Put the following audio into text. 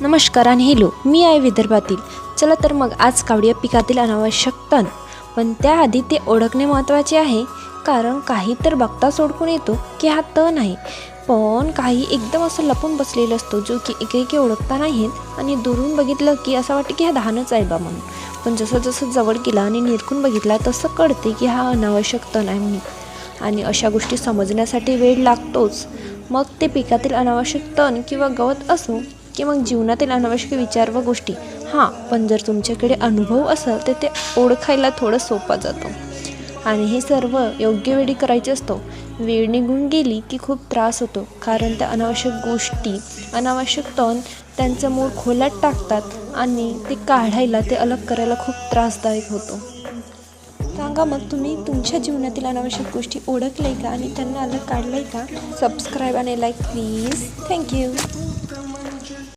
नमस्कार आणि हॅलो मी आहे विदर्भातील चला तर मग आज कावडिया पिकातील अनावश्यक तण. पण त्याआधी ते ओळखणे महत्त्वाचे आहे कारण काही तर बघताच ओळखून येतो की हा तण आहे. पण काही एकदम असं लपून बसलेला असतो जो की एकेकी ओळखता नाहीत आणि दुरून बघितलं की असं वाटतं की हा धानच आहे बा म्हणून. पण जसं जसं जवळ गेला आणि निरखून बघितला तसं कळते की हा अनावश्यक तण आहे म्हणून. आणि अशा गोष्टी समजण्यासाठी वेळ लागतोच. मग ते पिकातील अनावश्यक तण किंवा गवत असो की मग जीवनातील अनावश्यक विचार व गोष्टी. हां पण जर तुमच्याकडे अनुभव असेल तर ते ओळखायला थोडं सोपं जातं. आणि हे सर्व योग्य वेळी करायचे असतो. वेळ निघून गेली की खूप त्रास होतो. कारण त्या अनावश्यक गोष्टी अनावश्यक तण त्यांचं मूळ खोलात टाकतात आणि ते काढायला ते अलग करायला खूप त्रासदायक होतो. सांगा मग तुम्ही तुमच्या जीवनातील अनावश्यक गोष्टी ओळखल्या का आणि त्यांना अलग काढलं आहे का? सबस्क्राईब आणि लाईक प्लीज थँक्यू